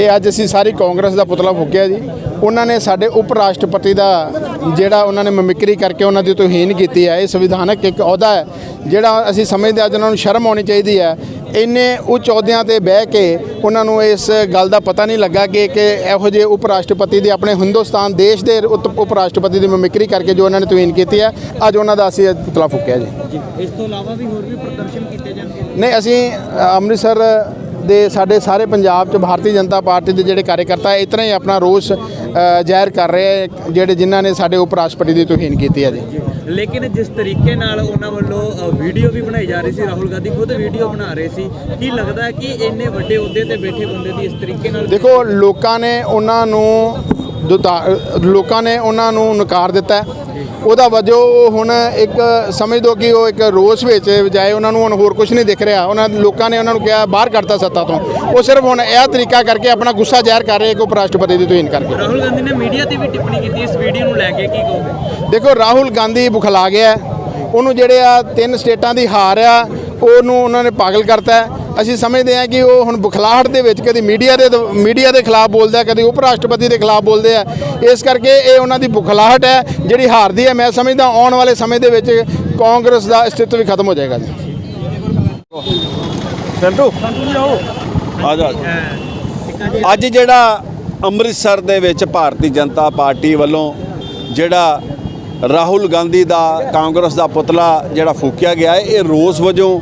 ਇਹ ਅੱਜ ਅਸੀਂ ਸਾਰੀ ਕਾਂਗਰਸ ਦਾ ਪੁਤਲਾ ਫੂਕਿਆ ਜੀ। ਉਹਨਾਂ ਨੇ ਸਾਡੇ ਉਪ ਰਾਸ਼ਟਰਪਤੀ ਦਾ ਜਿਹੜਾ ਉਹਨਾਂ ਨੇ ਮਮਿਕਰੀ ਕਰਕੇ ਉਹਨਾਂ ਦੀ ਤੋਹੀਨ ਕੀਤੀ ਹੈ। ਇਹ ਸੰਵਿਧਾਨਕ ਇੱਕ ਅਹੁਦਾ ਹੈ ਜਿਹੜਾ ਅਸੀਂ ਸਮਝਦੇ ਅੱਜ ਉਹਨਾਂ ਨੂੰ ਸ਼ਰਮ ਆਉਣੀ ਚਾਹੀਦੀ ਹੈ। ਇੰਨੇ ਉੱਚ ਅਹੁਦਿਆਂ ਤੇ ਬਹਿ ਕੇ ਉਹਨਾਂ ਨੂੰ ਇਸ ਗੱਲ ਦਾ ਪਤਾ ਨਹੀਂ ਲੱਗਾ ਕਿ ਕਿ ਇਹੋ ਜਿਹੇ ਉਪ ਰਾਸ਼ਟਰਪਤੀ ਦੀ ਆਪਣੇ ਹਿੰਦੁਸਤਾਨ ਦੇਸ਼ ਦੇ ਉਪ ਰਾਸ਼ਟਰਪਤੀ ਦੀ ਮਮਿਕਰੀ ਕਰਕੇ ਜੋ ਉਹਨਾਂ ਨੇ ਤੋਹੀਨ ਕੀਤੀ ਹੈ ਅੱਜ ਉਹਨਾਂ ਦਾ ਅਸੀਂ ਪੁਤਲਾ ਫੂਕਿਆ ਜੀ। ਇਸ ਤੋਂ ਇਲਾਵਾ ਵੀ ਹੋਰ ਵੀ ਪ੍ਰਦਰਸ਼ਨ ਕੀਤੇ ਜਾਣਗੇ? ਨਹੀਂ ਅਸੀਂ ਅੰਮ੍ਰਿਤਸਰ ਦੇ ਸਾਡੇ ਸਾਰੇ ਪੰਜਾਬ ਚ ਭਾਰਤੀ ਜਨਤਾ ਪਾਰਟੀ ਦੇ ਜਿਹੜੇ ਕਾਰਜਕਰਤਾ ਇਸ ਤਰ੍ਹਾਂ ਹੀ ਆਪਣਾ ਰੋਸ ਜ਼ਾਹਿਰ ਕਰ ਰਹੇ ਜਿਹੜੇ ਜਿਨ੍ਹਾਂ ਨੇ ਸਾਡੇ ਉਪ ਰਾਸ਼ਟਰਪਤੀ ਦੀ ਤੋਹੀਨ ਕੀਤੀ ਹੈ ਜੀ ਲੇਕਿਨ ਜਿਸ ਤਰੀਕੇ ਨਾਲ ਉਹਨਾਂ ਵੱਲੋਂ ਵੀਡੀਓ ਵੀ ਬਣਾਈ ਜਾ ਰਹੀ ਸੀ ਰਾਹੁਲ ਗਾਂਧੀ ਖੁਦ ਵੀਡੀਓ ਬਣਾ ਰਹੇ ਸੀ ਕੀ ਲੱਗਦਾ ਹੈ ਕਿ ਇੰਨੇ ਵੱਡੇ ਅਹੁਦੇ ਤੇ ਬੈਠੇ ਬੰਦੇ ਦੀ ਇਸ ਤਰੀਕੇ ਨਾਲ ਦੇਖੋ ਲੋਕਾਂ ਨੇ ਉਹਨਾਂ ਨੂੰ ਲੋਕਾਂ ਨੇ ਉਹਨਾਂ ਨੂੰ ਨਕਾਰ ਦਿੱਤਾ। ਉਹਦਾ ਵਜੋਂ ਉਹ ਹੁਣ ਇੱਕ ਸਮਝ ਦੋ ਕਿ ਉਹ ਇੱਕ ਰੋਸ ਵਿੱਚ ਬਜਾਏ ਉਹਨਾਂ ਨੂੰ ਹੁਣ ਹੋਰ ਕੁਝ ਨਹੀਂ ਦਿਖ ਰਿਹਾ। ਉਹਨਾਂ ਲੋਕਾਂ ਨੇ ਉਹਨਾਂ ਨੂੰ ਕਿਹਾ ਬਾਹਰ ਕੱਢਤਾ ਸੱਤਾ ਤੋਂ। ਉਹ ਸਿਰਫ ਹੁਣ ਇਹ ਤਰੀਕਾ ਕਰਕੇ ਆਪਣਾ ਗੁੱਸਾ ਜ਼ਾਹਿਰ ਕਰ ਰਹੇ ਕਿ ਉਪ ਰਾਸ਼ਟਰਪਤੀ ਦੀ ਤੋਹੀਨ ਕਰਕੇ। ਰਾਹੁਲ ਗਾਂਧੀ ਨੇ ਮੀਡੀਆ ਤੇ ਵੀ ਟਿੱਪਣੀ ਕੀਤੀ ਇਸ ਵੀਡੀਓ ਨੂੰ ਲੈ ਕੇ ਕੀ ਕਹੋਗੇ? ਦੇਖੋ ਰਾਹੁਲ ਗਾਂਧੀ ਬੁਖਲਾ ਗਿਆ। ਹੈ। ਉਹਨੂੰ ਜਿਹੜੇ ਆ ਤਿੰਨ ਸਟੇਟਾਂ ਦੀ ਹਾਰ ਆ ਉਹਨੂੰ ਉਹਨਾਂ ਨੇ ਪਾਗਲ ਕਰਤਾ ਅਸੀਂ ਸਮਝਦੇ ਹਾਂ ਕਿ ਉਹ ਹੁਣ ਬੁਖਲਾਹਟ ਦੇ ਵਿੱਚ ਕਦੀ ਮੀਡੀਆ ਦੇ ਮੀਡੀਆ ਦੇ ਖਿਲਾਫ ਬੋਲਦਾ ਹੈ, ਕਦੀ ਉਪ ਰਾਸ਼ਟਰਪਤੀ ਦੇ ਖਿਲਾਫ ਬੋਲਦੇ ਆ। ਇਸ ਕਰਕੇ ਇਹ ਉਹਨਾਂ ਦੀ ਬੁਖਲਾਹਟ ਹੈ ਜਿਹੜੀ ਹਾਰਦੀ ਹੈ। ਮੈਂ ਸਮਝਦਾ ਆਉਣ ਵਾਲੇ ਸਮੇਂ ਦੇ ਵਿੱਚ ਕਾਂਗਰਸ ਦਾ ਅਸਤਿਤਵ ਵੀ ਖਤਮ ਹੋ ਜਾਏਗਾ ਜੀ। ਸੰਟੂ ਆ ਜਾ। ਅੱਜ ਜਿਹੜਾ ਅੰਮ੍ਰਿਤਸਰ ਦੇ ਵਿੱਚ ਭਾਰਤੀ ਜਨਤਾ ਪਾਰਟੀ ਵੱਲੋਂ ਜਿਹੜਾ ਰਾਹੁਲ ਗਾਂਧੀ ਦਾ ਕਾਂਗਰਸ ਦਾ ਪੁਤਲਾ ਜਿਹੜਾ ਫੂਕਿਆ ਗਿਆ ਹੈ, ਇਹ ਰੋਸ ਵਜੋਂ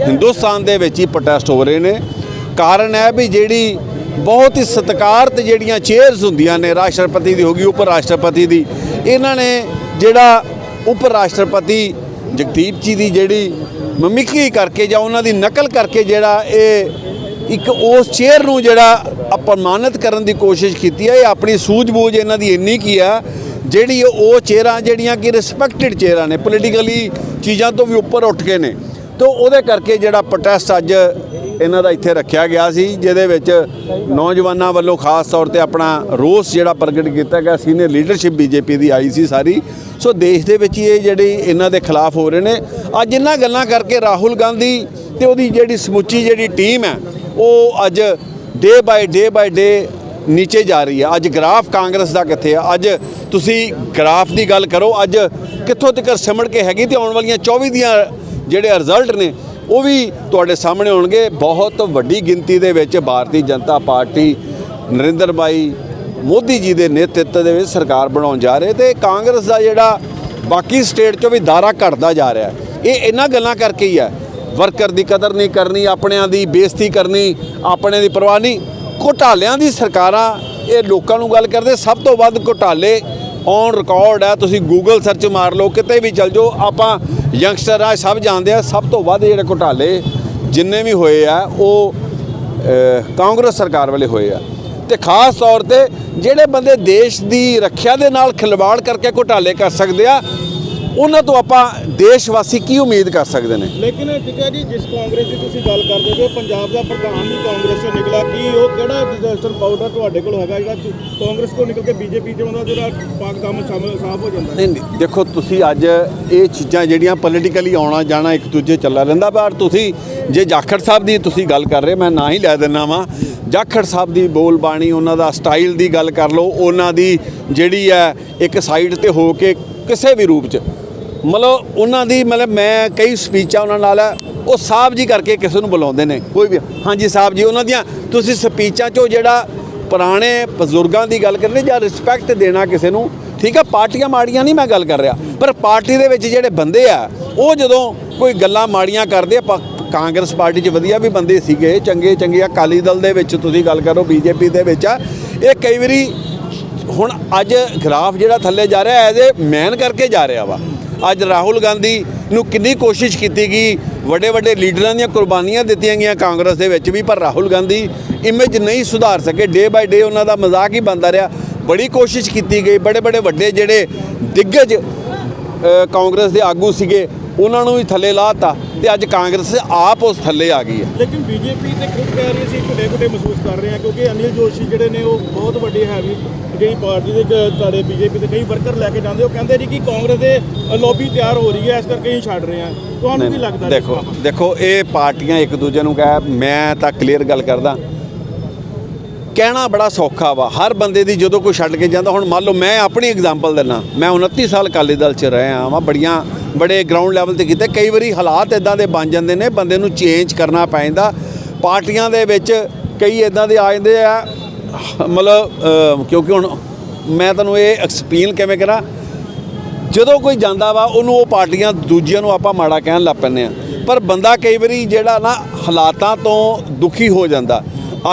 ਹਿੰਦੁਸਤਾਨ ਦੇ ਵਿੱਚ ਹੀ ਪ੍ਰੋਟੈਸਟ ਹੋ ਰਹੇ ਨੇ। ਕਾਰਨ ਹੈ ਵੀ ਜਿਹੜੀ ਬਹੁਤ ਹੀ ਸਤਿਕਾਰਤ ਜਿਹੜੀਆਂ ਚੇਅਰਸ ਹੁੰਦੀਆਂ ਨੇ, ਰਾਸ਼ਟਰਪਤੀ ਦੀ ਹੋਗੀ ਉਪ ਰਾਸ਼ਟਰਪਤੀ ਦੀ, ਇਹਨਾਂ ਨੇ ਜਿਹੜਾ ਉਪ ਰਾਸ਼ਟਰਪਤੀ ਜਗਦੀਪ ਜੀ ਦੀ ਜਿਹੜੀ ਮਮਿਕਰੀ ਕਰਕੇ ਜਾਂ ਉਹਨਾਂ ਦੀ ਨਕਲ ਕਰਕੇ ਜਿਹੜਾ ਇਹ ਇੱਕ ਉਸ ਚੇਅਰ ਨੂੰ ਜਿਹੜਾ ਅਪਮਾਨਿਤ ਕਰਨ ਦੀ ਕੋਸ਼ਿਸ਼ ਕੀਤੀ ਹੈ, ਇਹ ਆਪਣੀ ਸੂਝ-ਬੂਝ ਇਹਨਾਂ ਦੀ ਇੰਨੀ ਕੀ ਆ ਜਿਹੜੀ ਉਹ ਚੇਅਰਾਂ ਜਿਹੜੀਆਂ ਕਿ ਰਿਸਪੈਕਟਡ ਚੇਅਰਾਂ ਨੇ ਪੋਲੀਟੀਕਲੀ ਚੀਜ਼ਾਂ ਤੋਂ ਵੀ ਉੱਪਰ ਉੱਠ ਕੇ ਨੇ। ਤੋਂ ਉਹਦੇ ਕਰਕੇ ਜਿਹੜਾ ਪ੍ਰੋਟੈਸਟ ਅੱਜ ਇਹਨਾਂ ਦਾ ਇੱਥੇ ਰੱਖਿਆ ਗਿਆ ਸੀ, ਜਿਹਦੇ ਵਿੱਚ ਨੌਜਵਾਨਾਂ ਵੱਲੋਂ ਖਾਸ ਤੌਰ ਤੇ ਆਪਣਾ ਰੋਸ ਜਿਹੜਾ ਪ੍ਰਗਟ ਕੀਤਾ ਗਿਆ ਸੀਨੀਅਰ ਲੀਡਰਸ਼ਿਪ ਬੀਜੇਪੀ ਦੀ ਆਈ ਸੀ ਸਾਰੀ। ਸੋ ਦੇਸ਼ ਦੇ ਵਿੱਚ ਹੀ ਇਹ ਜਿਹੜੀ ਇਹਨਾਂ ਦੇ ਖਿਲਾਫ ਹੋ ਰਹੇ ਨੇ। ਅੱਜ ਇਹਨਾਂ ਗੱਲਾਂ ਕਰਕੇ ਰਾਹੁਲ ਗਾਂਧੀ ਤੇ ਉਹਦੀ ਜਿਹੜੀ ਸਮੁੱਚੀ ਜਿਹੜੀ ਟੀਮ ਹੈ, ਉਹ ਅੱਜ ਡੇ ਬਾਈ ਡੇ ਬਾਈ ਡੇ ਨੀਚੇ ਜਾ ਰਹੀ ਹੈ। ਅੱਜ ਗ੍ਰਾਫ ਕਾਂਗਰਸ ਦਾ ਕਿੱਥੇ ਆ ਅੱਜ ਤੁਸੀਂ ਗ੍ਰਾਫ ਦੀ ਗੱਲ ਕਰੋ, ਅੱਜ ਕਿੱਥੋਂ ਤੱਕ ਸਿਮੜ ਕੇ ਹੈਗੀ ਤੇ ਆਉਣ ਵਾਲੀਆਂ 24 ਦੀਆਂ ਜਿਹੜੇ ਰਿਜ਼ਲਟ ਨੇ, ਉਹ ਵੀ ਤੁਹਾਡੇ ਸਾਹਮਣੇ ਆਉਣਗੇ ਬਹੁਤ ਵੱਡੀ ਗਿਣਤੀ ਦੇ ਵਿੱਚ ਭਾਰਤੀ ਜਨਤਾ ਪਾਰਟੀ ਨਰਿੰਦਰ ਭਾਈ ਮੋਦੀ ਜੀ ਦੇ ਨੇਤਰਤਵ ਦੇ ਵਿੱਚ ਸਰਕਾਰ ਬਣਾਉਣ ਜਾ ਰਹੇ ਤੇ ਕਾਂਗਰਸ ਦਾ ਜਿਹੜਾ ਬਾਕੀ ਸਟੇਟ 'ਚੋਂ ਵੀ ਦਾਰਾ ਘਟਦਾ ਜਾ ਰਿਹਾ। ਇਹ ਇਹਨਾਂ ਗੱਲਾਂ ਕਰਕੇ ਹੀ ਹੈ। ਵਰਕਰ ਦੀ ਕਦਰ ਨਹੀਂ ਕਰਨੀ, ਆਪਣਿਆਂ ਦੀ ਬੇਇੱਜ਼ਤੀ ਕਰਨੀ ਆਪਣੇ ਦੀ ਪਰਵਾਹ ਨਹੀਂ। ਘੋਟਾਲਿਆਂ ਦੀ ਸਰਕਾਰਾਂ ਇਹ ਲੋਕਾਂ ਨੂੰ ਗੱਲ ਕਰਦੇ, ਸਭ ਤੋਂ ਵੱਧ ਘੋਟਾਲੇ ਔਨ ਰਿਕਾਰਡ ਹੈ ਤੁਸੀਂ ਗੂਗਲ ਸਰਚ ਮਾਰ ਲਓ, ਕਿਤੇ ਵੀ ਚਲ ਜਾਓ, ਆਪਾਂ ਯੰਗਸਟਰ ਆ ਸਭ ਜਾਣਦੇ ਆ, ਸਭ ਤੋਂ ਵੱਧ ਜਿਹੜੇ ਘੁਟਾਲੇ ਜਿੰਨੇ ਵੀ ਹੋਏ ਆ, ਉਹ ਕਾਂਗਰਸ ਸਰਕਾਰ ਵਾਲੇ ਹੋਏ ਆ। ਤੇ ਖਾਸ ਤੌਰ ਤੇ ਜਿਹੜੇ ਬੰਦੇ ਦੇਸ਼ ਦੀ ਰੱਖਿਆ ਦੇ ਨਾਲ ਖਿਲਵਾੜ ਕਰਕੇ ਘੁਟਾਲੇ ਕਰ ਸਕਦੇ ਆ ਉਹਨਾਂ ਤੋਂ ਆਪਾਂ ਦੇਸ਼ ਵਾਸੀ ਕੀ ਉਮੀਦ ਕਰ ਸਕਦੇ ਨੇ? ਲੇਕਿਨ ਠੀਕ ਹੈ ਜੀ ਜਿਸ ਕਾਂਗਰਸ ਦੀ ਤੁਸੀਂ ਗੱਲ ਕਰਦੇ ਹੋ ਪੰਜਾਬ ਦਾ ਪ੍ਰਧਾਨ ਵੀ ਕਾਂਗਰਸ ਤੋਂ ਨਿਕਲਾ ਕੀ ਉਹ ਕਿਹੜਾ ਡਿਜ਼ਾਸਟਰ ਪਾਊਡਰ ਤੁਹਾਡੇ ਕੋਲ ਹੈਗਾ ਜਿਹੜਾ ਕਾਂਗਰਸ ਕੋਲ ਨਿਕਲ ਕੇ ਬੀਜੇਪੀ ਚ ਆਉਂਦਾ ਜਿਹੜਾ ਪਾਕ ਕੰਮ ਸ਼ਾਮਲ ਸਾਫ਼ ਹੋ ਜਾਂਦਾ? ਨਹੀਂ ਨਹੀਂ ਦੇਖੋ ਤੁਸੀਂ ਅੱਜ ਇਹ ਚੀਜ਼ਾਂ ਜਿਹੜੀਆਂ ਪੋਲੀਟੀਕਲੀ ਆਉਣਾ ਜਾਣਾ ਇੱਕ ਦੂਜੇ ਚੱਲਾ ਰਹਿੰਦਾ ਪਰ ਤੁਸੀਂ ਜੇ ਜਾਖੜ ਸਾਹਿਬ ਦੀ ਤੁਸੀਂ ਗੱਲ ਕਰ ਰਹੇ ਮੈਂ ਨਾ ਹੀ ਲੈ ਦਿੰਨਾ ਵਾਂ। ਜਾਖੜ ਸਾਹਿਬ ਦੀ ਬੋਲ ਬਾਣੀ ਉਹਨਾਂ ਦਾ ਸਟਾਈਲ ਦੀ ਗੱਲ ਕਰ ਲਓ ਉਹਨਾਂ ਦੀ ਜਿਹੜੀ ਹੈ ਇੱਕ ਸਾਈਡ ਤੇ ਹੋ ਕੇ ਕਿਸੇ ਵੀ ਰੂਪ 'ਚ ਮਤਲਬ ਉਹਨਾਂ ਦੀ ਮਤਲਬ ਮੈਂ ਕਈ ਸਪੀਚਾਂ ਉਹਨਾਂ ਨਾਲ ਹੈ, ਉਹ ਸਾਹਿਬ ਜੀ ਕਰਕੇ ਕਿਸੇ ਨੂੰ ਬੁਲਾਉਂਦੇ ਨੇ ਕੋਈ ਵੀ। ਹਾਂਜੀ ਸਾਹਿਬ ਜੀ ਉਹਨਾਂ ਦੀਆਂ ਤੁਸੀਂ ਸਪੀਚਾਂ 'ਚੋਂ ਜਿਹੜਾ ਪੁਰਾਣੇ ਬਜ਼ੁਰਗਾਂ ਦੀ ਗੱਲ ਕਰਦੇ ਜਾਂ ਰਿਸਪੈਕਟ ਦੇਣਾ ਕਿਸੇ ਨੂੰ ਠੀਕ ਆ ਪਾਰਟੀਆਂ ਮਾੜੀਆਂ ਨਹੀਂ ਮੈਂ ਗੱਲ ਕਰ ਰਿਹਾ ਪਰ ਪਾਰਟੀ ਦੇ ਵਿੱਚ ਜਿਹੜੇ ਬੰਦੇ ਆ ਉਹ ਜਦੋਂ ਕੋਈ ਗੱਲਾਂ ਮਾੜੀਆਂ ਕਰਦੇ ਆ ਪਾ- ਕਾਂਗਰਸ ਪਾਰਟੀ 'ਚ ਵਧੀਆ ਵੀ ਬੰਦੇ ਸੀਗੇ ਚੰਗੇ ਚੰਗੇ ਅਕਾਲੀ ਦਲ ਦੇ ਵਿੱਚ ਤੁਸੀਂ ਗੱਲ ਕਰੋ ਬੀਜੇਪੀ ਦੇ ਵਿੱਚ ਆ ਇਹ ਕਈ ਵਾਰੀ ਹੁਣ ਅੱਜ ਗ੍ਰਾਫ ਜਿਹੜਾ ਥੱਲੇ ਜਾ ਰਿਹਾ ਐਜ਼ ਏ ਮੈਨ ਕਰਕੇ ਜਾ ਰਿਹਾ ਵਾ। ਅੱਜ ਰਾਹੁਲ ਗਾਂਧੀ ਨੂੰ ਕਿੰਨੀ ਕੋਸ਼ਿਸ਼ ਕੀਤੀ ਗਈ ਵੱਡੇ ਵੱਡੇ ਲੀਡਰਾਂ ਦੀਆਂ ਕੁਰਬਾਨੀਆਂ ਦਿੱਤੀਆਂ ਗਈਆਂ ਕਾਂਗਰਸ ਦੇ ਵਿੱਚ ਵੀ, ਪਰ ਰਾਹੁਲ ਗਾਂਧੀ ਇਮੇਜ ਨਹੀਂ ਸੁਧਾਰ ਸਕੇ। ਡੇ ਬਾਈ ਡੇ ਉਹਨਾਂ ਦਾ ਮਜ਼ਾਕ ਹੀ ਬਣਦਾ ਰਿਹਾ। ਬੜੀ ਕੋਸ਼ਿਸ਼ ਕੀਤੀ ਗਈ। ਬੜੇ ਬੜੇ ਵੱਡੇ ਜਿਹੜੇ ਦਿੱਗਜ ਕਾਂਗਰਸ ਦੇ ਆਗੂ ਸੀਗੇ, ਉਹਨਾਂ ਨੂੰ ਵੀ ਥੱਲੇ ਲਾਤਾ ਤੇ ਅੱਜ ਕਾਂਗਰਸ ਆਪ ਉਸ ਥੱਲੇ ਆ ਗਈ ਹੈ। ਲੇਕਿਨ ਬੀਜੇਪੀ ਤੇ ਖੁਦ ਕਹਿ ਰਹੀ ਸੀ ਘੁੱਟੇ ਘੁੱਟੇ ਮਹਿਸੂਸ ਕਰ ਰਹੇ ਆ ਕਿਉਂਕਿ ਅਨਿਲ ਜੋਸ਼ੀ ਜਿਹੜੇ ਨੇ ਉਹ ਬਹੁਤ ਵੱਡੇ ਹੈਵੀ ਜਿਹੜੀ ਪਾਰਟੀ ਦੇ ਤੁਹਾਡੇ ਬੀਜੇਪੀ ਦੇ ਕਈ ਵਰਕਰ ਲੈ ਕੇ ਜਾਂਦੇ ਉਹ ਕਹਿੰਦੇ ਜੀ ਕਿ ਕਾਂਗਰਸ ਦੇ ਲੌਬੀ ਤਿਆਰ ਹੋ ਰਹੀ ਹੈ ਇਸ ਕਰਕੇ ਹੀ ਛੱਡ ਰਹੇ ਆ ਤੁਹਾਨੂੰ ਕੀ ਲੱਗਦਾ ਦੇਖੋ? ਦੇਖੋ ਇਹ ਪਾਰਟੀਆਂ ਇੱਕ ਦੂਜੇ ਨੂੰ ਕਹਿ ਮੈਂ ਤਾਂ ਕਲੀਅਰ ਗੱਲ ਕਰਦਾ। ਕਹਿਣਾ ਬੜਾ ਸੌਖਾ ਵਾ ਹਰ ਬੰਦੇ ਦੀ ਜਦੋਂ ਕੋਈ ਛੱਡ ਕੇ ਜਾਂਦਾ ਹੁਣ ਮੰਨ ਲਓ ਮੈਂ ਆਪਣੀ ਐਗਜ਼ਾਮਪਲ ਦਿੰਦਾ ਮੈਂ 29 ਸਾਲ ਅਕਾਲੀ ਦਲ ਚ ਰਿਹਾ ਵਾਂ ਬੜੀਆਂ ਬੜੇ ਗਰਾਊਂਡ ਲੈਵਲ ਤੇ ਕੀਤੇ। ਕਈ ਵਾਰੀ ਹਾਲਾਤ ਇਦਾਂ ਦੇ ਬਣ ਜਾਂਦੇ ਨੇ, ਬੰਦੇ ਨੂੰ ਚੇਂਜ ਕਰਨਾ ਪੈਂਦਾ। ਪਾਰਟੀਆਂ ਦੇ ਵਿੱਚ ਕਈ ਇਦਾਂ ਦੇ ਆ ਜਾਂਦੇ ਆ, ਮਤਲਬ ਕਿਉਂਕਿ ਹੁਣ ਮੈਂ ਤੁਹਾਨੂੰ ਇਹ ਐਕਸਪਲੇਨ ਕਿਵੇਂ ਕਰਾਂ। ਜਦੋਂ ਕੋਈ ਜਾਂਦਾ ਵਾ, ਉਹਨੂੰ ਉਹ ਪਾਰਟੀਆਂ ਦੂਜਿਆਂ ਨੂੰ ਆਪਾਂ ਮਾੜਾ ਕਹਿਣ ਲੱਗ ਪੈਂਦੇ ਆ। ਪਰ ਬੰਦਾ ਕਈ ਵਾਰੀ ਜਿਹੜਾ ਨਾ ਹਾਲਾਤਾਂ ਤੋਂ ਦੁਖੀ ਹੋ ਜਾਂਦਾ।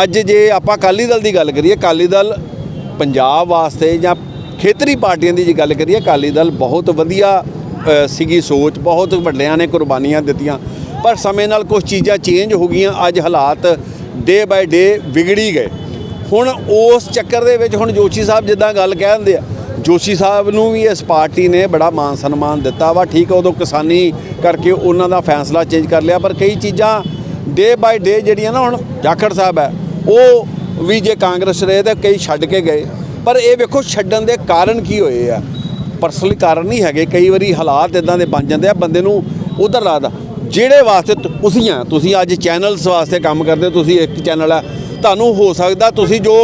ਅੱਜ ਜੇ ਆਪਾਂ ਅਕਾਲੀ ਦਲ ਦੀ ਗੱਲ ਕਰੀਏ, ਅਕਾਲੀ ਦਲ ਪੰਜਾਬ ਵਾਸਤੇ ਜਾਂ ਖੇਤਰੀ ਪਾਰਟੀਆਂ ਦੀ ਜੇ ਗੱਲ ਕਰੀਏ, ਅਕਾਲੀ ਦਲ ਬਹੁਤ ਵਧੀਆ ਸੀਗੀ ਸੋਚ, ਬਹੁਤ ਵੱਡਿਆਂ ਨੇ ਕੁਰਬਾਨੀਆਂ ਦਿੱਤੀਆਂ, ਪਰ ਸਮੇਂ ਨਾਲ ਕੁਝ ਚੀਜ਼ਾਂ ਚੇਂਜ ਹੋ ਗਈਆਂ, ਅੱਜ ਹਾਲਾਤ ਡੇ ਬਾਏ ਡੇ ਵਿਗੜੀ ਗਏ। ਹੁਣ ਉਸ ਚੱਕਰ ਦੇ ਵਿੱਚ ਹੁਣ ਜੋਸ਼ੀ ਸਾਹਿਬ ਜਿੱਦਾਂ ਗੱਲ ਕਹਿ ਦਿੰਦੇ ਆ, ਜੋਸ਼ੀ ਸਾਹਿਬ ਨੂੰ ਵੀ ਇਸ ਪਾਰਟੀ ਨੇ ਬੜਾ ਮਾਨ ਸਨਮਾਨ ਦਿੱਤਾ ਵਾ, ਠੀਕ ਆ, ਉਦੋਂ ਕਿਸਾਨੀ ਕਰਕੇ ਉਹਨਾਂ ਦਾ ਫੈਸਲਾ ਚੇਂਜ ਕਰ ਲਿਆ, ਪਰ ਕਈ ਚੀਜ਼ਾਂ ਡੇ ਬਾਏ ਡੇ ਜਿਹੜੀਆਂ ਨਾ ਹੁਣ ਜਾਖੜ ਸਾਹਿਬ ਹੈ ਉਹ ਵੀ ਜੇ ਕਾਂਗਰਸ ਰਹੇ ਤਾਂ ਕਈ ਛੱਡ ਕੇ ਗਏ। ਪਰ ਇਹ ਵੇਖੋ, ਛੱਡਣ ਦੇ ਕਾਰਨ ਕੀ ਹੋਏ ਆ? ਪਰਸਨਲੀ ਕਾਰਨ ਨਹੀਂ ਹੈਗੇ ਕਈ ਵਾਰੀ ਹਾਲਾਤ ਇਦਾਂ ਦੇ ਬਣ ਜਾਂਦੇ ਆ ਬੰਦੇ ਨੂੰ ਉਧਰ ਲੱਗਦਾ। ਜਿਹੜੇ ਵਾਸਤੇ ਤੁਸੀਂ ਆ ਤੁਸੀਂ ਅੱਜ ਚੈਨਲਸ ਵਾਸਤੇ ਕੰਮ ਕਰਦੇ ਹੋ, ਤੁਸੀਂ ਇੱਕ ਚੈਨਲ ਆ ਤੁਹਾਨੂੰ ਹੋ ਸਕਦਾ ਤੁਸੀਂ ਜੋ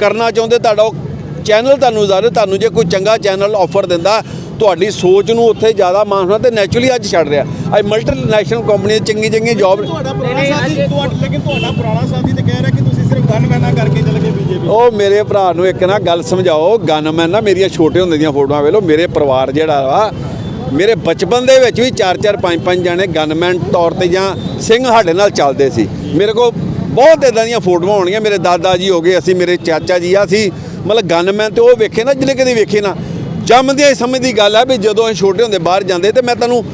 ਕਰਨਾ ਚਾਹੁੰਦੇ ਤੁਹਾਡਾ ਉਹ ਚੈਨਲ ਤੁਹਾਨੂੰ ਜ਼ਾਰੇ ਤੁਹਾਨੂੰ ਜੇ ਕੋਈ ਚੰਗਾ ਚੈਨਲ ਆਫਰ ਦਿੰਦਾ ਤੁਹਾਡੀ ਸੋਚ ਨੂੰ ਉੱਥੇ ਜ਼ਿਆਦਾ ਮਾਨ ਹੋਣਾ ਤੇ ਨੈਚੁਰਲੀ ਅੱਜ ਛੱਡ ਰਿਹਾ। ਅੱਜ ਮਲਟੀ ਨੈਸ਼ਨਲ ਕੰਪਨੀਆਂ ਚੰਗੀ ਚੰਗੀ ਜੌਬ ਤੁਹਾਡਾ ਪੁਰਾਣਾ ਸਾਥੀ ਤੁਹਾਡਾ ਲੇਕਿਨ ਤੁਹਾਡਾ ਪੁਰਾਣਾ ਸਾਥੀ ਤੇ ਕਹਿ ਰਿਹਾ ਕਿ ਤੁਸੀਂ ਸਿਰਫ ਗਨ ਮੈਨਾ ਕਰਕੇ ਚਲੇ ਗਏ ਬੀਜੇਪੀ। ਉਹ ਮੇਰੇ ਭਰਾ ਨੂੰ ਇੱਕ ਨਾ ਗੱਲ ਸਮਝਾਓ ਗਨਮੈਨ ਨਾ ਮੇਰੀਆਂ ਛੋਟੇ ਹੁੰਦੇ ਦੀਆਂ ਫੋਟੋਆਂ ਵੇਲੋ ਮੇਰੇ ਪਰਿਵਾਰ ਜਿਹੜਾ ਵਾ ਮੇਰੇ ਬਚਪਨ ਦੇ ਵਿੱਚ ਵੀ 4-4 5-5 ਜਾਣੇ ਗਨਮੈਨ ਤੌਰ ਤੇ ਜਾਂ ਸਿੰਘ ਸਾਡੇ ਨਾਲ ਚੱਲਦੇ ਸੀ। ਮੇਰੇ ਕੋਲ ਬਹੁਤ ਇਦਾਂ ਦੀਆਂ ਫੋਟੋਆਂ ਹੋਣਗੀਆਂ। ਮੇਰੇ ਦਾਦਾ ਜੀ ਹੋ ਗਏ, ਅਸੀਂ ਮੇਰੇ ਚਾਚਾ ਜੀ ਆ ਸੀ ਮਤਲਬ ਗਨਮੈਨ ਤੇ ਉਹ ਵੇਖੇ ਨਾ ਜਿਹੜੇ ਕਦੇ ਵੇਖੇ ਨਾ। ਜੰਮਦੇ ਹੀ ਸਮਝ ਦੀ ਗੱਲ ਆ ਵੀ ਜਦੋਂ ਅਸੀਂ ਛੋਟੇ ਹੁੰਦੇ ਬਾਹਰ ਜਾਂਦੇ ਤੇ ਮੈਂ ਤੁਹਾਨੂੰ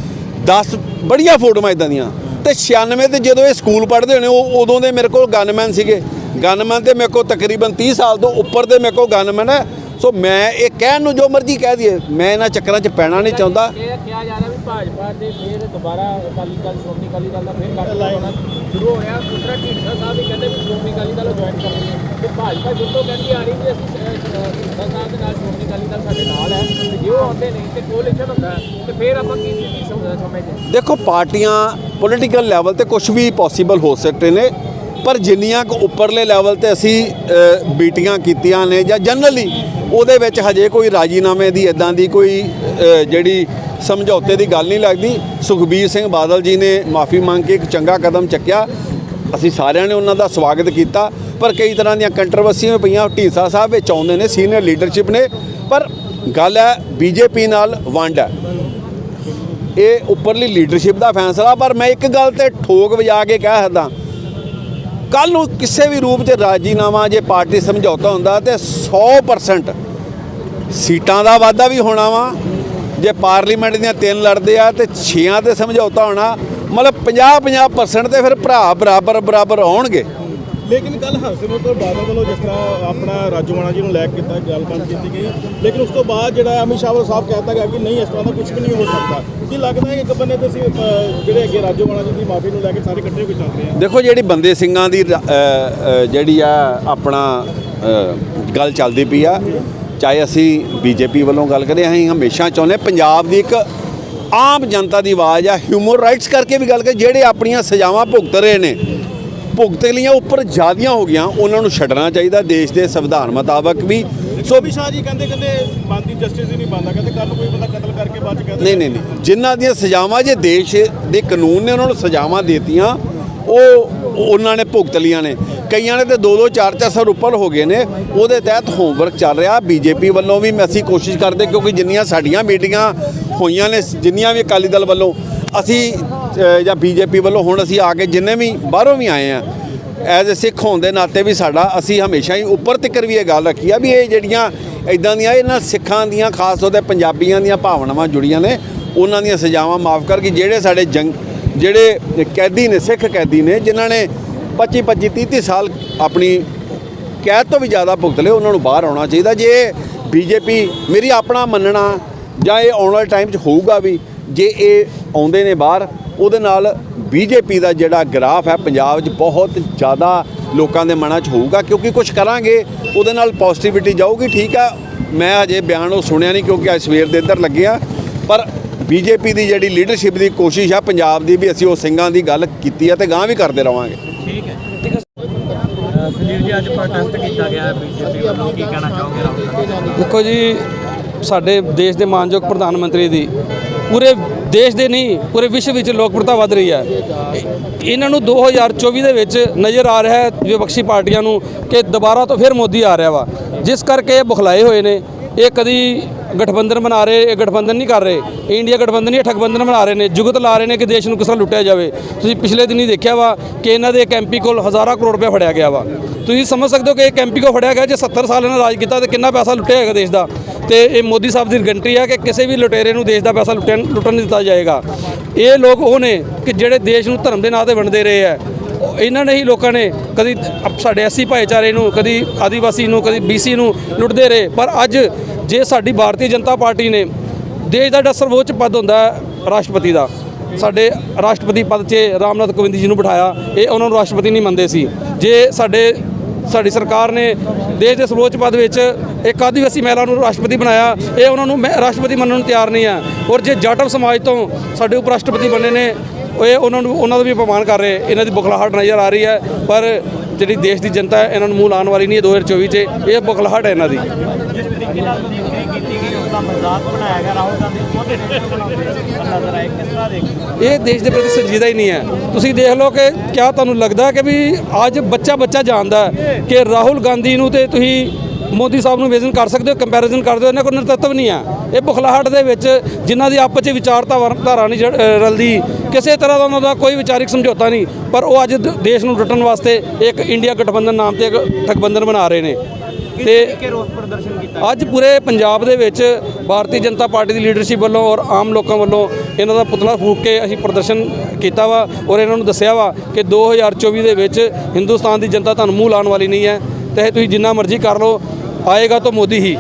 10 ਬੜੀਆਂ ਫੋਟੋਆਂ ਇਦਾਂ ਦੀਆਂ। ਤੇ 96 ਤੇ ਜਦੋਂ ਇਹ ਸਕੂਲ ਪੜ੍ਹਦੇ ਹੋਣੇ, ਉਹ ਉਦੋਂ ਦੇ ਮੇਰੇ ਕੋਲ ਗਨਮੈਨ ਸੀਗੇ। ਗਨਮੈਨ ਤੇ ਮੇਰੇ ਕੋਲ ਤਕਰੀਬਨ 30 ਸਾਲ ਤੋਂ ਉੱਪਰ ਦੇ ਮੇਰੇ ਕੋਲ ਗਨਮੈਨ ਹੈ ਸੋ ਮੈਂ ਇਹ ਕਹਿਣ ਨੂੰ ਜੋ ਮਰਜ਼ੀ ਕਹਿ ਦਈਏ ਮੈਂ ਇਹਨਾਂ ਚੱਕਰਾਂ 'ਚ ਪੈਣਾ ਨਹੀਂ ਚਾਹੁੰਦਾ। ਇਹ ਕਿਹਾ ਜਾ ਰਿਹਾ ਵੀ ਭਾਜਪਾ ਦੇ ਫਿਰ ਦੁਬਾਰਾ ਅਕਾਲੀ ਦਲ ਸ਼੍ਰੋਮਣੀ ਅਕਾਲੀ ਦਲ ਦਾ ਫਿਰ ਗੱਠਜੋੜ ਹੋਣਾ ਸ਼ੁਰੂ ਹੋ ਰਿਹਾ। ਦੂਸਰਾ ਢੀਂਡਸਾ ਸਾਹਿਬ ਵੀ ਕਹਿੰਦੇ ਵੀ ਸ਼੍ਰੋਮਣੀ ਅਕਾਲੀ ਦਲ ਜੁਆਇਨ ਕਰਨਗੇ। ਤੇ ਭਾਜਪਾ ਜਦੋਂ ਕਹਿੰਦੀ ਆ ਰਹੀ ਵੀ ਅਸੀਂ ਅਹ, ਅਹ, ਢੀਂਡਸਾ ਸਾਹਿਬ ਦੇ ਨਾਲ ਸ਼੍ਰੋਮਣੀ ਅਕਾਲੀ ਦਲ ਸਾਡੇ ਨਾਲ ਹੈ। ਤੇ ਜੇ ਉਹ ਆਉਂਦੇ ਨਹੀਂ ਤੇ ਕੋਲੀਸ਼ਨ ਹੁੰਦਾ ਹੈ, ਤੇ ਫਿਰ ਆਪਾਂ ਕੀ ਸਥਿਤੀ ਸਮ- ਸਮਝਦੇ ਦੇਖੋ ਪਾਰਟੀਆਂ ਪੋਲੀਟੀਕਲ ਲੈਵਲ ਤੇ ਕੁਝ ਵੀ ਪੋਸੀਬਲ ਹੋ ਸਕਦੇ ਨੇ ਪਰ ਜਿੰਨੀਆਂ ਕੁ ਉੱਪਰਲੇ ਲੈਵਲ ਤੇ ਅਸੀਂ ਮੀਟਿੰਗਾਂ ਕੀਤੀਆਂ ਨੇ ਜਾਂ ਜਨਰਲੀ ਉਹਦੇ ਵਿੱਚ ਹਜੇ ਕੋਈ ਰਾਜੀਨਾਮੇ ਦੀ ਇਦਾਂ ਦੀ ਕੋਈ ਜਿਹੜੀ ਸਮਝੌਤੇ ਦੀ ਗੱਲ ਨਹੀਂ ਲੱਗਦੀ। ਸੁਖਬੀਰ ਸਿੰਘ ਬਾਦਲ ਜੀ ਨੇ ਮਾਫੀ ਮੰਗ ਕੇ ਇੱਕ ਚੰਗਾ ਕਦਮ ਚੱਕਿਆ। ਅਸੀਂ ਸਾਰਿਆਂ ਨੇ ਉਹਨਾਂ ਦਾ ਸਵਾਗਤ ਕੀਤਾ। ਪਰ ਕਈ ਤਰ੍ਹਾਂ ਦੀਆਂ ਕੰਟਰੋਵਰਸੀਆਂ ਵੀ ਪਈਆਂ। ਢੀਂਸਾ ਸਾਹਿਬ ਵਿੱਚ ਆਉਂਦੇ ਨੇ ਸੀਨੀਅਰ ਲੀਡਰਸ਼ਿਪ ਨੇ। ਪਰ ਗੱਲ ਹੈ, ਬੀਜੇਪੀ ਨਾਲ ਵੰਡ ਹੈ। ਇਹ ਉੱਪਰਲੀ ਲੀਡਰਸ਼ਿਪ ਦਾ ਫੈਸਲਾ। ਪਰ ਮੈਂ ਇੱਕ ਗੱਲ ਤੇ ਠੋਕ ਵਜਾ ਕੇ ਕਹਿ ਸਕਦਾ। ਕੱਲ ਨੂੰ ਕਿਸੇ ਵੀ ਰੂਪ 'ਚ ਰਾਜੀਨਾਮਾ ਜੇ ਪਾਰਟੀ ਸਮਝੌਤਾ ਹੁੰਦਾ ਤੇ 100% ਸੀਟਾਂ ਦਾ ਵਾਅਦਾ ਵੀ ਹੋਣਾ ਵਾ। ਜੇ ਪਾਰਲੀਮੈਂਟ ਦੀਆਂ ਤਿੰਨ ਲੜਦੇ ਆ ਤੇ 6ਾਂ ਤੇ ਸਮਝੌਤਾ ਹੋਣਾ, ਮਤਲਬ 50-50% ਤੇ ਫਿਰ ਭਰਾ ਬਰਾਬਰ ਬਰਾਬਰ ਆਉਣਗੇ। ਲੇਕਿਨ ਕੱਲ ਹਰਸਿਮਰਤ ਕੌਰ ਬਾਦਲ ਵੱਲੋਂ ਜਿਸ ਤਰ੍ਹਾਂ ਆਪਣਾ ਰਾਜੋਆਣਾ ਜੀ ਨੂੰ ਲੈ ਕੇ ਕੀਤਾ, ਗੱਲਬਾਤ ਕੀਤੀ ਗਈ। ਲੇਕਿਨ ਉਸ ਤੋਂ ਬਾਅਦ ਜਿਹੜਾ ਅਮਿਤ ਸ਼ਾਹ ਵੱਲੋਂ ਸਾਫ਼ ਕਹਿਤਾ ਗਿਆ ਕਿ ਨਹੀਂ, ਇਸ ਤਰ੍ਹਾਂ ਦਾ ਕੁਝ ਵੀ ਨਹੀਂ ਹੋ ਸਕਦਾ। ਕੀ ਲੱਗਦਾ ਹੈ ਕਿ ਇੱਕ ਬੰਨੇ ਤੇ ਅਸੀਂ ਜਿਹੜੇ ਅੱਗੇ ਰਾਜੋਆਣਾ ਜੀ ਦੀ ਮਾਫੀ ਨੂੰ ਲੈ ਕੇ ਸਾਰੇ ਇਕੱਠੇ ਹੋ ਕੇ ਚੱਲ ਰਹੇ ਦੇਖੋ ਜਿਹੜੀ ਬੰਦੇ ਸਿੰਘਾਂ ਦੀ ਜਿਹੜੀ ਆ ਆਪਣਾ ਗੱਲ ਚੱਲਦੀ ਪਈ ਆ, ਚਾਹੇ ਅਸੀਂ ਬੀਜੇਪੀ ਵੱਲੋਂ ਗੱਲ ਕਰੀਏ, ਅਸੀਂ ਹਮੇਸ਼ਾ ਚਾਹੁੰਦੇ ਪੰਜਾਬ ਦੀ ਇੱਕ ਆਮ ਜਨਤਾ ਦੀ ਆਵਾਜ਼ ਆ ਹਿਊਮਨ ਰਾਈਟਸ ਕਰਕੇ ਵੀ ਗੱਲ ਕਰ ਜਿਹੜੇ ਆਪਣੀਆਂ ਸਜ਼ਾਵਾਂ ਭੁਗਤ ਰਹੇ ਨੇ ਭੁਗਤ ਲੀਆਂ ਉੱਪਰ ਜ਼ਿਆਦੀਆਂ ਹੋ ਗਈਆਂ ਉਹਨਾਂ ਨੂੰ ਛੱਡਣਾ ਚਾਹੀਦਾ ਦੇਸ਼ ਦੇ ਸੰਵਿਧਾਨ ਮੁਤਾਬਕ ਵੀ। ਸੋ ਅਮਿਤ ਸ਼ਾਹ ਜੀ ਕਹਿੰਦੇ ਕਹਿੰਦੇ ਬੰਦੀ ਜਸਟਿਸ ਹੀ ਨਹੀਂ ਬੰਦਾ ਕਹਿੰਦੇ ਕੱਲ ਕੋਈ ਬੰਦਾ ਕਤਲ ਕਰਕੇ ਬਾਅਦ ਚ ਕਹਿੰਦੇ ਨਹੀਂ ਨਹੀਂ ਨਹੀਂ। ਜਿਨ੍ਹਾਂ ਦੀਆਂ ਸਜ਼ਾਵਾਂ ਜੇ ਦੇਸ਼ ਦੇ ਕਾਨੂੰਨ ਨੇ ਉਹਨਾਂ ਨੂੰ ਸਜ਼ਾਵਾਂ ਦੇਤੀਆਂ ਉਹ ਉਹਨਾਂ ਨੇ ਭੁਗਤ ਲੀਆਂ ਨੇ। ਕਈਆਂ ਨੇ ਤੇ 2-2 4-4 ਸਾਲ ਉੱਪਰ ਹੋ ਗਏ ਨੇ। ਉਹਦੇ ਤਹਿਤ ਹੋਮਵਰਕ ਚੱਲ ਰਿਹਾ। ਬੀਜੇਪੀ ਵੱਲੋਂ ਵੀ ਅਸੀਂ ਕੋਸ਼ਿਸ਼ ਕਰਦੇ ਕਿਉਂਕਿ ਜਿੰਨੀਆਂ ਸਾਡੀਆਂ ਮੀਟਿੰਗਾਂ ਹੋਈਆਂ ਨੇ ਜਿੰਨੀਆਂ ਵੀ ਅਕਾਲੀ ਦਲ ਵੱਲੋਂ ਅਸੀਂ ਜਾਂ ਬੀਜੇਪੀ ਵੱਲੋਂ ਹੁਣ ਅਸੀਂ ਆ ਕੇ ਜਿੰਨੇ ਵੀ ਬਾਹਰੋਂ ਵੀ ਆਏ ਆ ਐਜ਼ ਅ ਸਿੱਖ ਹੋਣ ਦੇ ਨਾਤੇ ਵੀ ਸਾਡਾ, ਅਸੀਂ ਹਮੇਸ਼ਾ ਹੀ ਉੱਪਰ ਤੱਕ ਵੀ ਇਹ ਗੱਲ ਰੱਖੀ ਆ ਵੀ ਇਹ ਜਿਹੜੀਆਂ ਇਦਾਂ ਦੀਆਂ ਇਹਨਾਂ ਸਿੱਖਾਂ ਦੀਆਂ, ਖਾਸ ਤੌਰ ਤੇ ਪੰਜਾਬੀਆਂ ਦੀਆਂ ਭਾਵਨਾਵਾਂ ਜੁੜੀਆਂ ਨੇ, ਉਹਨਾਂ ਦੀਆਂ ਸਜ਼ਾਵਾਂ ਮਾਫ ਕਰਕੇ ਜਿਹੜੇ ਸਾਡੇ ਜੰਗ, ਜਿਹੜੇ ਕੈਦੀ ਨੇ, ਸਿੱਖ ਕੈਦੀ ਨੇ, ਜਿਨ੍ਹਾਂ ਨੇ 25 25 30 30 ਸਾਲ ਆਪਣੀ ਕੈਦ ਤੋਂ ਵੀ ਜ਼ਿਆਦਾ ਭੁਗਤ ਲਏ, ਉਹਨਾਂ ਨੂੰ ਬਾਹਰ ਆਉਣਾ ਚਾਹੀਦਾ। ਜੇ ਬੀਜੇਪੀ ਮੇਰੀ ਆਪਣਾ ਮੰਨਣਾ ਜਾਂ ਇਹ ਆਉਣ ਵਾਲੇ ਟਾਈਮ 'ਚ ਹੋਊਗਾ ਵੀ, ਜੇ ਇਹ ਆਉਂਦੇ ਨੇ ਬਾਹਰ ਉਹਦੇ ਨਾਲ ਬੀਜੇਪੀ ਦਾ ਜਿਹੜਾ ਗ੍ਰਾਫ ਹੈ ਪੰਜਾਬ 'ਚ ਬਹੁਤ ਜ਼ਿਆਦਾ ਲੋਕਾਂ ਦੇ ਮਨਾਂ 'ਚ ਹੋਊਗਾ ਕਿਉਂਕਿ ਕੁਝ ਕਰਾਂਗੇ ਉਹਦੇ ਨਾਲ ਪੋਜ਼ਿਟਿਵਿਟੀ ਜਾਊਗੀ ਠੀਕ ਆ। ਮੈਂ ਅਜੇ ਬਿਆਨ ਉਹ ਸੁਣਿਆ ਨਹੀਂ ਕਿਉਂਕਿ ਅੱਜ ਸਵੇਰ ਦੇ ਇੱਧਰ ਲੱਗੇ ਆ। ਪਰ ਬੀਜੇਪੀ ਦੀ ਜਿਹੜੀ ਲੀਡਰਸ਼ਿਪ ਦੀ ਕੋਸ਼ਿਸ਼ ਆ ਪੰਜਾਬ ਦੀ ਵੀ ਅਸੀਂ ਉਹ ਸਿੰਘਾਂ ਦੀ ਗੱਲ ਕੀਤੀ ਆ ਤੇ ਗਾਂ ਵੀ ਕਰਦੇ ਰਵਾਂਗੇ। ਠੀਕ ਹੈ। ਸੁਨੀਲ ਵੀਰ ਜੀ ਅੱਜ ਪ੍ਰੋਟੈਸਟ ਕੀਤਾ ਗਿਆ ਹੈ ਬੀਜੇਪੀ ਵੱਲੋਂ ਕੀ ਕਹਿਣਾ ਚਾਹੋਗੇ ਰਾਹੁਲ ਗਾਂਧੀ? ਦੇਖੋ ਜੀ ਸਾਡੇ ਦੇਸ਼ ਦੇ ਮਾਨਯੋਗ ਪ੍ਰਧਾਨ ਮੰਤਰੀ ਦੀ ਪੂਰੇ ਦੇਸ਼ ਦੇ ਨਹੀਂ, ਪੂਰੇ ਵਿਸ਼ਵ ਵਿੱਚ ਲੋਕਪ੍ਰਿਅਤਾ ਵਧ ਰਹੀ ਹੈ। ਇਹਨਾਂ ਨੂੰ 2024 ਦੇ ਵਿੱਚ ਨਜ਼ਰ ਆ ਰਿਹਾ ਹੈ ਵਿਪਕਸ਼ੀ ਪਾਰਟੀਆਂ ਨੂੰ ਕਿ ਦੁਬਾਰਾ ਤੋਂ ਫਿਰ ਮੋਦੀ ਆ ਰਿਹਾ ਵਾ। ਜਿਸ ਕਰਕੇ ਇਹ ਬੁਖਲਾਏ ਹੋਏ ਨੇ। ਇਹ ਕਦੀ ਗਠਬੰਧਨ ਬਣਾ ਰਹੇ, ਇਹ ਗਠਬੰਧਨ ਨਹੀਂ ਕਰ ਰਹੇ। ਇੰਡੀਆ ਗਠਬੰਧਨ ਨਹੀਂ ਠਗਬੰਧਨ ਬਣਾ ਰਹੇ ਨੇ। ਜੁਗਤ ਲਾ ਰਹੇ ਨੇ ਕਿ ਦੇਸ਼ ਨੂੰ ਕਿਸ ਤਰ੍ਹਾਂ ਲੁੱਟਿਆ ਜਾਵੇ। ਤੁਸੀਂ ਪਿਛਲੇ ਦਿਨੀ ਦੇਖਿਆ ਵਾ ਕਿ ਇਹਨਾਂ ਦੇ ਇੱਕ ਐਮਪੀ ਕੋਲ ਹਜ਼ਾਰਾਂ ਕਰੋੜ ਰੁਪਏ ਫੜਿਆ ਗਿਆ ਵਾ। ਤੁਸੀਂ ਸਮਝ ਸਕਦੇ ਹੋ ਕਿ ਇੱਕ ਐਮਪੀ ਕੋ ਫੜਿਆ ਗਿਆ, ਜੇ 70 ਸਾਲ ਇਹਨਾਂ ਰਾਜ ਕੀਤਾ ਤੇ ਕਿੰਨਾ ਪੈਸਾ ਲੁੱਟਿਆ ਹੈਗਾ ਦੇਸ਼ ਦਾ। ਤੇ ਇਹ ਮੋਦੀ ਸਾਹਿਬ ਦੀ ਗਰੰਟੀ ਹੈ ਕਿ ਕਿਸੇ ਵੀ ਲੁਟੇਰੇ ਨੂੰ ਦੇਸ਼ ਦਾ ਪੈਸਾ ਲੁੱਟਣ ਲੁੱਟਣ ਨਹੀਂ ਦਿੱਤਾ ਜਾਏਗਾ। ਇਹ ਲੋਕ ਉਹ ਨੇ ਕਿ ਜਿਹੜੇ ਦੇਸ਼ ਨੂੰ ਧਰਮ ਦੇ ਨਾਂ ਤੇ ਵੰਡਦੇ ਰਹੇ ਹੈ ਇਹਨਾਂ ਨੇ ਹੀ ਲੋਕਾਂ ਨੇ ਕਦੀ ਸਾਡੇ ਐਸੀ ਭਾਈਚਾਰੇ ਨੂੰ, ਕਦੀ ਆਦੀਵਾਸੀ ਨੂੰ, ਕਦੀ ਬੀਸੀ ਨੂੰ ਲੁੱਟਦੇ ਰਹੇ। ਪਰ ਅੱਜ ਜੇ ਸਾਡੀ ਭਾਰਤੀ ਜਨਤਾ ਪਾਰਟੀ ਨੇ ਦੇਸ਼ ਦਾ ਜਿਹੜਾ ਸਰਵੋੱਚ ਪਦ ਹੁੰਦਾ ਰਾਸ਼ਟਰਪਤੀ ਦਾ, ਸਾਡੇ ਰਾਸ਼ਟਰਪਤੀ ਪਦ 'ਚ ਰਾਮਨਾਥ ਕੋਵਿੰਦ ਜੀ ਨੂੰ ਬਿਠਾਇਆ, ਇਹ ਉਹਨਾਂ ਨੂੰ ਰਾਸ਼ਟਰਪਤੀ ਨਹੀਂ ਮੰਨਦੇ ਸੀ। ਜੇ ਸਾਡੇ ਸਾਡੀ ਸਰਕਾਰ ਨੇ ਦੇਸ਼ ਦੇ ਸਰਵੋੱਚ ਪਦ ਵਿੱਚ ਇੱਕ ਆਦੀਵਾਸੀ ਮਹਿਲਾ ਨੂੰ ਰਾਸ਼ਟਰਪਤੀ ਬਣਾਇਆ। ਇਹ ਉਹਨਾਂ ਨੂੰ ਮੈਂ- ਰਾਸ਼ਟਰਪਤੀ ਮੰਨਣ ਨੂੰ ਤਿਆਰ ਨਹੀਂ ਆ। ਔਰ ਜੇ ਜਾਟਵ ਸਮਾਜ ਤੋਂ ਸਾਡੇ ਉਪ ਰਾਸ਼ਟਰਪਤੀ ਬਣੇ ਨੇ, ਇਹ ਉਹਨਾਂ ਨੂੰ, ਉਹਨਾਂ ਦਾ ਵੀ ਅਪਮਾਨ ਕਰ ਰਹੇ ਇਹਨਾਂ ਦੀ ਬੁਖਲਾਹਟ ਨਜ਼ਰ ਆ ਰਹੀ ਹੈ। ਪਰ ਜਿਹੜੀ ਦੇਸ਼ ਦੀ ਜਨਤਾ ਇਹਨਾਂ ਨੂੰ ਮੂੰਹ ਲਾਉਣ ਵਾਲੀ ਨਹੀਂ ਹੈ 2024 'ਚ ਇਹ ਬੁਖਲਾਹਟ ਹੈ ਇਹਨਾਂ ਦੀ। ਜਿਸ ਤਰੀਕੇ ਨਾਲ ਮੀਮਿਕਰੀ ਕੀਤੀ ਗਈ ਉਸ ਦਾ ਮਜ਼ਾਕ ਬਣਾਇਆ ਗਿਆ ਰਾਹੁਲ ਗਾਂਧੀ ਖੁਦ ਨਜ਼ਰ ਆਏ ਕਿਸ ਤਰ੍ਹਾਂ ਦੇਖਦੇ ਇਹ ਦੇਸ਼ ਦੇ ਪ੍ਰਤੀ ਸੰਜੀਦਾ ਹੀ ਨਹੀਂ ਹੈ। ਤੁਸੀਂ ਦੇਖ ਲਓ ਕਿ ਕਿਆ ਤੁਹਾਨੂੰ ਲੱਗਦਾ ਕਿ ਵੀ ਅੱਜ ਬੱਚਾ ਬੱਚਾ ਜਾਣਦਾ ਕਿ ਰਾਹੁਲ ਗਾਂਧੀ ਨੂੰ ਤੇ ਤੁਸੀਂ ਮੋਦੀ ਸਾਹਿਬ ਨੂੰ ਵਿਜ਼ਨ ਕਰ ਸਕਦੇ ਹੋ ਕੰਪੈਰੀਜ਼ਨ ਕਰਦੇ ਹੋ ਇਹਨਾਂ ਕੋਲ ਨਰਤੱਵ ਨਹੀਂ ਆ ਇਹ ਬੁਖਲਾਹਟ ਦੇ ਵਿੱਚ ਜਿਨ੍ਹਾਂ ਦੀ ਆਪਸ ਵਿੱਚ ਵਿਚਾਰਤਾ ਧਾਰਾ ਨਹੀਂ ਰਲਦੀ ਕਿਸੇ ਤਰ੍ਹਾਂ ਦਾ ਉਹਨਾਂ ਦਾ ਕੋਈ ਵਿਚਾਰਿਕ ਸਮਝੌਤਾ ਨਹੀਂ। ਪਰ ਉਹ ਅੱਜ ਦੇਸ਼ ਨੂੰ ਲੁੱਟਣ ਵਾਸਤੇ ਇੱਕ ਇੰਡੀਆ ਗਠਬੰਧਨ ਨਾਮ ਤੇ ਇੱਕ ਠਗਬੰਧਨ ਬਣਾ ਰਹੇ ਨੇ। ਤੇ ਅੱਜ ਪੂਰੇ ਪੰਜਾਬ ਦੇ ਵਿੱਚ ਭਾਰਤੀ ਜਨਤਾ ਪਾਰਟੀ ਦੀ ਲੀਡਰਸ਼ਿਪ ਵੱਲੋਂ ਔਰ ਆਮ ਲੋਕਾਂ ਵੱਲੋਂ ਇਹਨਾਂ ਦਾ ਪੁਤਲਾ ਫੂਕ ਕੇ ਅਸੀਂ ਪ੍ਰਦਰਸ਼ਨ ਕੀਤਾ ਵਾ ਔਰ ਇਹਨਾਂ ਨੂੰ ਦੱਸਿਆ ਵਾ ਕਿ 2024 ਦੇ ਵਿੱਚ ਹਿੰਦੁਸਤਾਨ ਦੀ ਜਨਤਾ ਤੁਹਾਨੂੰ ਮੂੰਹ ਲਾਉਣ ਵਾਲੀ ਨਹੀਂ ਹੈ। ਤੇ ਤੁਸੀਂ ਜਿੰਨਾ ਮਰਜ਼ੀ ਕਰ ਲਓ ਆਏਗਾ ਤਾਂ ਮੋਦੀ ਹੀ।